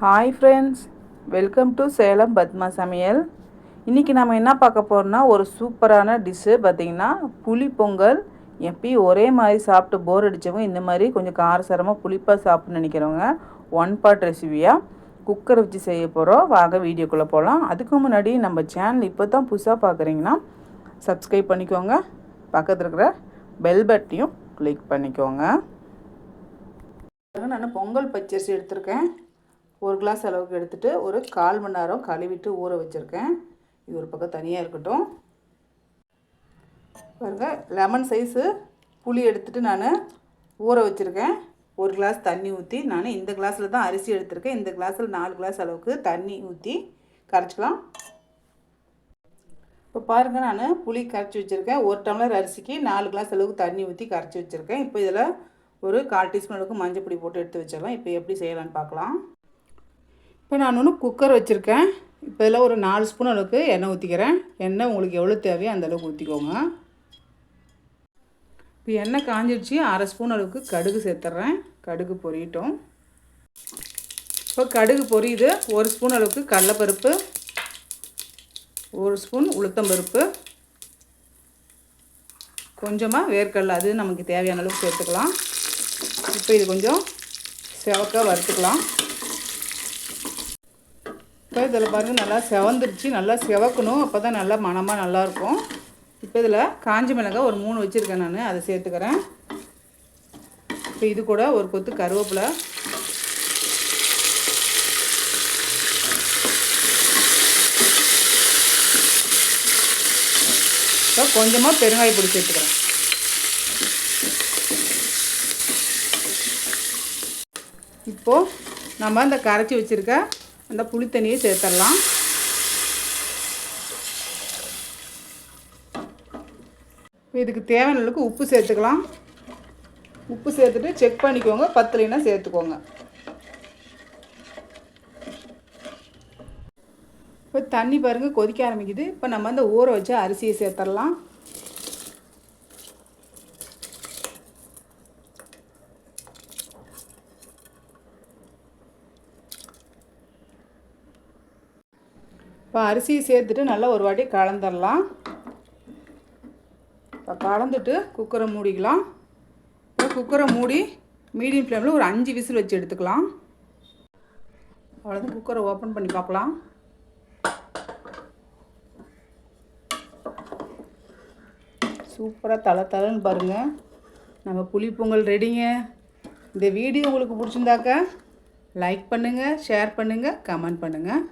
Hi friends welcome to Salem Padma சமையல் இன்றைக்கி நம்ம என்ன பார்க்க போகிறோம்னா ஒரு சூப்பரான டிஷ்ஷு பார்த்திங்கன்னா புளி பொங்கல். எப்பயும் ஒரே மாதிரி சாப்பிட்டு போர் அடித்தவங்க இந்த மாதிரி கொஞ்சம் காரசாரமாக புளிப்பாக சாப்பிட்ணுன்னு நினைக்கிறவங்க ஒன் பார்ட் ரெசிபியாக குக்கரை வச்சு செய்ய போகிறோம் வாங்க வீடியோக்குள்ளே போகலாம் அதுக்கு முன்னாடி நம்ம சேனல் இப்போ தான் புதுசாக பார்க்குறீங்கன்னா சப்ஸ்கிரைப் பண்ணிக்கோங்க. பக்கத்தில் இருக்கிற பெல் பட்டனையும் கிளிக் பண்ணிக்கோங்க. நான் பொங்கல் பச்சரிசி எடுத்திருக்கேன். ஒரு கிளாஸ் அளவுக்கு எடுத்துகிட்டு ஒரு கால் மணி நேரம் கழுவிட்டு ஊற வச்சுருக்கேன். இது ஒரு பக்கம் தனியாக இருக்கட்டும். பாருங்கள் லெமன் சைஸு புளி எடுத்துகிட்டு நான் ஊற வச்சுருக்கேன். ஒரு கிளாஸ் தண்ணி ஊற்றி நான் இந்த கிளாஸில் தான் அரிசி எடுத்திருக்கேன். இந்த கிளாஸில் நாலு கிளாஸ் அளவுக்கு தண்ணி ஊற்றி கரைச்சிக்கலாம். இப்போ பாருங்கள் நான் புளி கரைச்சி வச்சுருக்கேன். ஒரு டம்ளர் அரிசிக்கு நாலு கிளாஸ் அளவுக்கு தண்ணி ஊற்றி கரைச்சி வச்சுருக்கேன். இப்போ இதில் ஒரு கால் டீஸ்பூன் அளவுக்கு மஞ்சள் பொடி போட்டு எடுத்து வச்சிடலாம். இப்போ எப்படி செய்யலான்னு பார்க்கலாம் இப்போ நான் ஒன்று குக்கர் வச்சுருக்கேன். இப்போ இதில் ஒரு நாலு ஸ்பூன் அளவுக்கு எண்ணெய் ஊற்றிக்கிறேன் எண்ணெய் உங்களுக்கு எவ்வளோ தேவையோ அந்தளவுக்கு ஊற்றிக்கோங்க இப்போ எண்ணெய் காஞ்சிடுச்சு அரை ஸ்பூன் அளவுக்கு கடுகு சேர்த்துட்றேன் கடுகு பொரியட்டும். இப்போ கடுகு பொரியுது. ஒரு ஸ்பூன் அளவுக்கு கடலைப்பருப்பு. ஒரு ஸ்பூன் உளுத்தம்பருப்பு கொஞ்சமாக வேர்க்கடலை. அது நமக்கு தேவையான அளவுக்கு சேர்த்துக்கலாம். இப்போ இது கொஞ்சம் செவக்காக வறுத்துக்கலாம். இப்போ இதில் பாருங்கள் நல்லா செவந்துருச்சு. நல்லா செவக்கணும். அப்போ தான் நல்லா மணமாக நல்லாயிருக்கும். இப்போ இதில் காஞ்ச மிளகாய் ஒரு மூணு வச்சுருக்கேன் நான். அதை சேர்த்துக்கிறேன். இப்போ இது கூட ஒரு கொத்து கருவேப்பிலை. இப்போ கொஞ்சமாக பெருங்காய பொடி சேர்த்துக்கிறேன். இப்போது நம்ம அந்த கரைச்சி வச்சுருக்க அந்த புளித்தண்ணியை சேர்த்துடலாம் இதுக்கு தேவையான அளவுக்கு உப்பு சேர்த்துக்கலாம். உப்பு சேர்த்துட்டு செக் பண்ணிக்கோங்க. பத்துலைனா சேர்த்துக்கோங்க. இப்போ தண்ணி பாருங்கள் கொதிக்க ஆரம்பிக்குது. இப்போ நம்ம அந்த ஊற வச்ச அரிசியை சேர்த்துடலாம் இப்போ அரிசியை சேர்த்துட்டு நல்லா ஒரு வாட்டி கலந்துடலாம். இப்போ கலந்துட்டு குக்கரை மூடிக்கலாம். இப்போ குக்கரை மூடி மீடியம் ஃப்ளேமில் ஒரு அஞ்சு விசில் வச்சு எடுத்துக்கலாம். அவ்வளோதான் குக்கரை ஓப்பன் பண்ணி பார்க்கலாம். சூப்பராக தலை தலைன்னு பாருங்கள் நம்ம புளி பொங்கல் ரெடிங்க. இந்த வீடியோ உங்களுக்கு பிடிச்சிருந்தாக்கா லைக் பண்ணுங்கள் ஷேர் பண்ணுங்கள் கமெண்ட் பண்ணுங்கள்